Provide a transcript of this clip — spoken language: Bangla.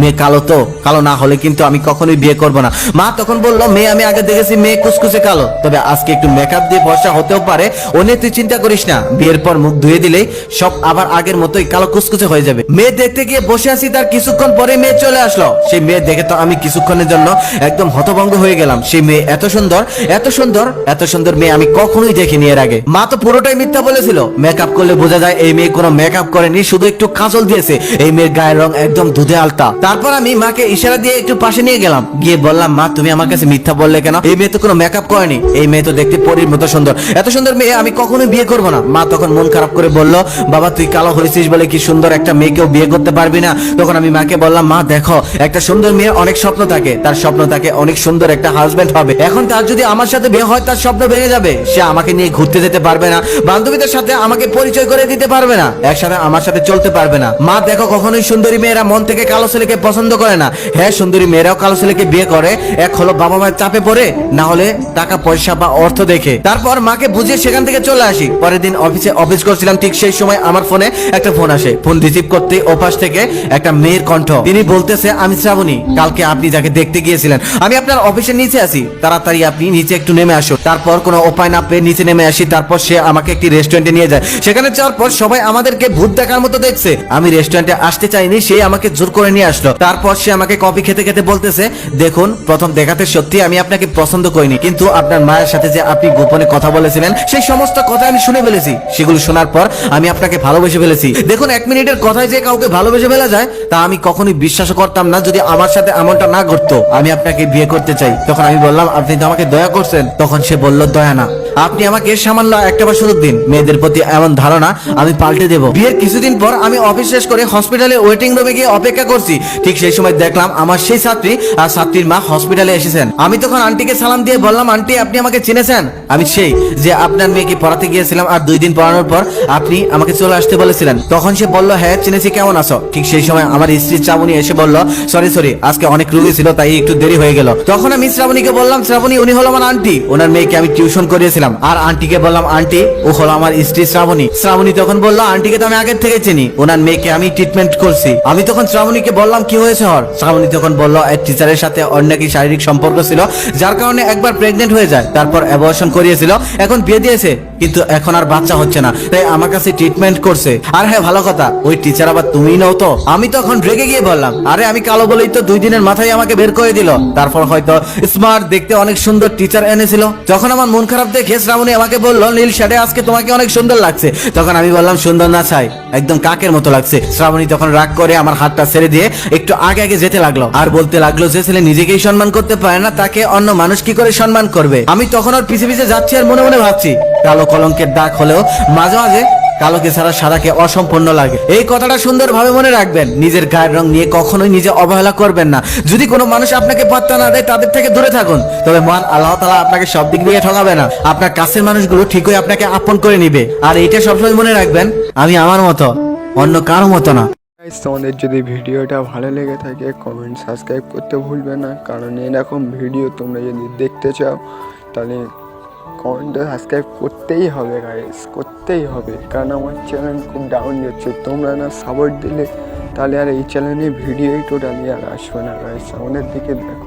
মেয়ে কালো তো, কালো না হলে কিন্তু আমি কখনোই বিয়ে করব না। মা তখন বলল, মেয়ে, আমি আগে দেখেছি মেয়ে কুচকুচে কালো। তবে আজকে একটু মেকআপ দিয়ে বসা হতেও পারে। ও নিয়ে তুই চিন্তা করিস না। বিয়ের পর মুখ ধুয়ে দিলেই সব আবার আগের মতোই কালো কুচকুচে হয়ে যাবে। মেয়ে দেখতে গিয়ে বসে আছি, তার কিছুক্ষণ পরে মেয়ে চলে আসলো। সেই মেয়ে দেখে তো আমি কিছুক্ষণের জন্য একদম হতভঙ্গ হয়ে গেলাম। সেই মেয়ে এত সুন্দর এত সুন্দর এত সুন্দর মেয়ে আমি কখনোই দেখিনি এর আগে। মা তো পুরোটাই মিথ্যা বলেছিল। মেকআপ করলে বোঝা যায় এই মেয়ে কোনো মেকআপ করেনি, শুধু একটু কাজল দিয়েছে। এই মেয়ের গায়ের রং একদম দুধে আলতা। তারপর আমি মাকে ইশারা দিয়ে একটু পাশে নিয়ে গেলাম। গিয়ে বললাম, মা, তুমি আমার কাছে মিথ্যা বললে কেন? এই মেয়ে তো কোনো মেকআপ করেনি। এই মেয়ে তো দেখতে পরীর মতো সুন্দর। এত সুন্দর মেয়ে আমি কখনোই বিয়ে করব না। মা তখন মন খারাপ করে বলল, বাবা, তুই কালো হয়েছিস বলে কি সুন্দর একটা মেয়েকেও বিয়ে করতে পারবি না? তখন আমি মাকে বললাম, মা, দেখো, একটা সুন্দর মেয়ের অনেক স্বপ্ন থাকে। তার স্বপ্ন থাকে অনেক সুন্দর একটা হাজবেন্ড হবে। এখন তার যদি আমার সাথে বিয়ে হয়, তার স্বপ্ন ভেঙে যাবে। সে আমাকে নিয়ে ঘুরতে যেতে পারবে না। বান্ধবীদের সাথে আমাকে পরিচয় করে দিতে পারবে না। একসাথে আমার সাথে চলতে পারবে না। মা, দেখো, কখনোই সুন্দরী মেয়েরা মন থেকে কালো ছেলেকে পছন্দ করে না। হ্যাঁ সুন্দরী মেয়েরাও কালো ছেলেকে বিয়ে করে, এক হলো বাবা মায়ের চাপে পড়ে, না হলে টাকা, পয়সা বা অর্থ দেখে। তারপর মাকে বুঝিয়ে সেখান থেকে চলে আসি। পরের দিন অফিসে অফিস করছিলাম, ঠিক সেই সময় আমার ফোনে একটা ফোন আসে। ফোন রিসিভ করতে ওপাশ থেকে একটা মেয়ের কণ্ঠ। তিনি বলতেছে, আমি শ্রাবণী, কালকে আপনি যাকে দেখতে গিয়েছিলেন, আমি আপনার অফিসের নিচে আছি। তাড়াতাড়ি আপনি নিচে একটু নেমে আসুন। তারপর কোনো উপায় না পেয়ে নিচে নেমে আসি, তারপর সে আমাকে একটি রেস্টুরেন্টে নিয়ে যায়। সেখানে যাওয়ার পর সবাই আমাদেরকে ভূত দেখার মতো দেখছে। আমি রেস্টুরেন্টে আসতে চাইনি, সে আমাকে জোর করে নিয়ে আসলো। তারপর সে আমাকে কফি খেতে খেতে বলতেছে, দেখুন, প্রথম দেখাতে সত্যি আমি আপনাকে পছন্দ করিনি, কিন্তু আপনার মায়ের সাথে যে আপনি গোপনে কথা বলেছিলেন, সেই সমস্ত কথা আমি শুনে ফেলেছি। সেগুলো শোনার পর আমি আপনাকে ভালোবেসে ফেলেছি। দেখুন, এক মিনিটের কথায় যে কাউকে ভালোবেসে ফেলা যায়, তা আমি কখনোই বিশ্বাস করতাম না যদি আমার সাথে এমনটা না ঘটতো। আমি আপনাকে বিয়ে করতে চাই। তখন আমি বললাম, আপনি তো আমাকে দয়া করছেন। তখন সে বলল, দয়া না। আপনি আমাকে সামান্য একটা বার সুযোগ দিন। মেয়েদের প্রতি এমন ধারণা আমি পাল্টে দেব। বিয়ের কিছুদিন পর আমি অফিস শেষ করে হসপিটালে ওয়েটিং রুমে গিয়ে অপেক্ষা করছি। ঠিক সেই সময় দেখলাম আমার সেই ছাত্রী আর ছাত্রীর মা হসপিটালে এসেছেন। আমি তখন আন্টিকে সালাম দিয়ে বললাম, আন্টি, আপনি আমাকে চিনেছেন? আমি সেই যে আপনার মেয়েকে পড়াতে গিয়েছিলাম আর দুই দিন পড়ানোর পর আপনি আমাকে চলে আসতে বলেছিলেন। তখন সে বলল হ্যাঁ চিনেছি, কেমন আছো? ঠিক সেই সময় আমার স্ত্রী শ্রাবণী এসে বলল, সরি সরি, আজকে অনেক রুগী ছিল, তাই একটু দেরি হয়ে গেল। তখন আমি শ্রাবণীকে বললাম, শ্রাবণী, উনি হলো আমার আন্টি। ওনার মেয়েকে আমি টিউশন করিয়েছিলাম আর আন্টিকে বললাম, আন্টি, ও হলো আমার স্ত্রী শ্রাবণী। শ্রাবণী তখন বলল, আন্টিকে তো আমি আগের থেকে চিনি। ওনার মেয়েকে আমি ট্রিটমেন্ট করছি। আমি তখন শ্রাবণীকে বললাম কি হয়েছে হর? শ্রাবণী তখন বলল এক টিচারের সাথে অন্য কি শারীরিক সম্পর্ক ছিল, যার কারণে একবার প্রেগনেন্ট হয়ে যায়। তারপর অ্যাবর্শন করিয়েছিল, এখন বিয়ে দিয়েছে, কিন্তু এখন আর বাচ্চা হচ্ছে না। তাই আমার কাছে ট্রিটমেন্ট করছে। আর হ্যাঁ ভালো কথা, ওই টিচার আবার তুমিই নও তো। আমি তখন রেগে গিয়ে বললাম, আরে, আমি কালো বলেই তো দুই দিনের মাথায় আমাকে বের করে দিল। তারপর হয়তো স্মার্ট দেখতে অনেক সুন্দর টিচার এনেছিল। যখন আমার মন খারাপ দেখে শ্রাবণী আমাকে বলল, নীল শাড়ে আজকে তোমাকে অনেক সুন্দর লাগছে। তখন আমি বললাম, সুন্দর না চাই একদম কাকের মতো লাগছে। শ্রাবণী তখন রাগ করে আমার হাতটা ছেড়ে দিয়ে একটু আগে আগে যেতে লাগল। আর বলতে লাগল যে ছেলে নিজেকেই সম্মান করতে পারে না, তাকে অন্য মানুষ কি করে সম্মান করবে? আমি তখন ওর পিছে পিছে যাচ্ছি আর মনে মনে ভাবছি, কালো কলঙ্কের দাগ হলেও মাঝে মাঝে কালোকে ছাড়া সাদাকে অসম্পূর্ণ লাগে। এই কথাটা সুন্দরভাবে মনে রাখবেন, নিজের গায়ের রং নিয়ে কখনোই নিজে অবহেলা করবেন না। যদি কোনো মানুষ আপনাকে পাত্তা না দেয়, তাদের থেকে দূরে থাকুন। তবে মহান আল্লাহ তালা আপনাকে সব দিক দিয়ে ঠকাবে না। আপনার কাছের মানুষগুলো ঠিকই আপনাকে আপন করে নিবে। আর এইটা সবসময় মনে রাখবেন, আমি আমার মতো, অন্য কারও মতো না। তোমাদের যদি ভিডিওটা ভালো লেগে থাকে কমেন্ট সাবস্ক্রাইব করতে ভুলবে না। কারণ এরকম ভিডিও তোমরা যদি দেখতে চাও, তাহলে কমেন্টে সাবস্ক্রাইব করতেই হবে গাইস করতেই হবে। কারণ আমার চ্যানেল খুব ডাউন যাচ্ছে, তোমরা না সাপোর্ট দিলে, তাহলে আর এই চ্যানেলে ভিডিওই টোটালি আর আসবে না গাইস আমাদের দিকে দেখো।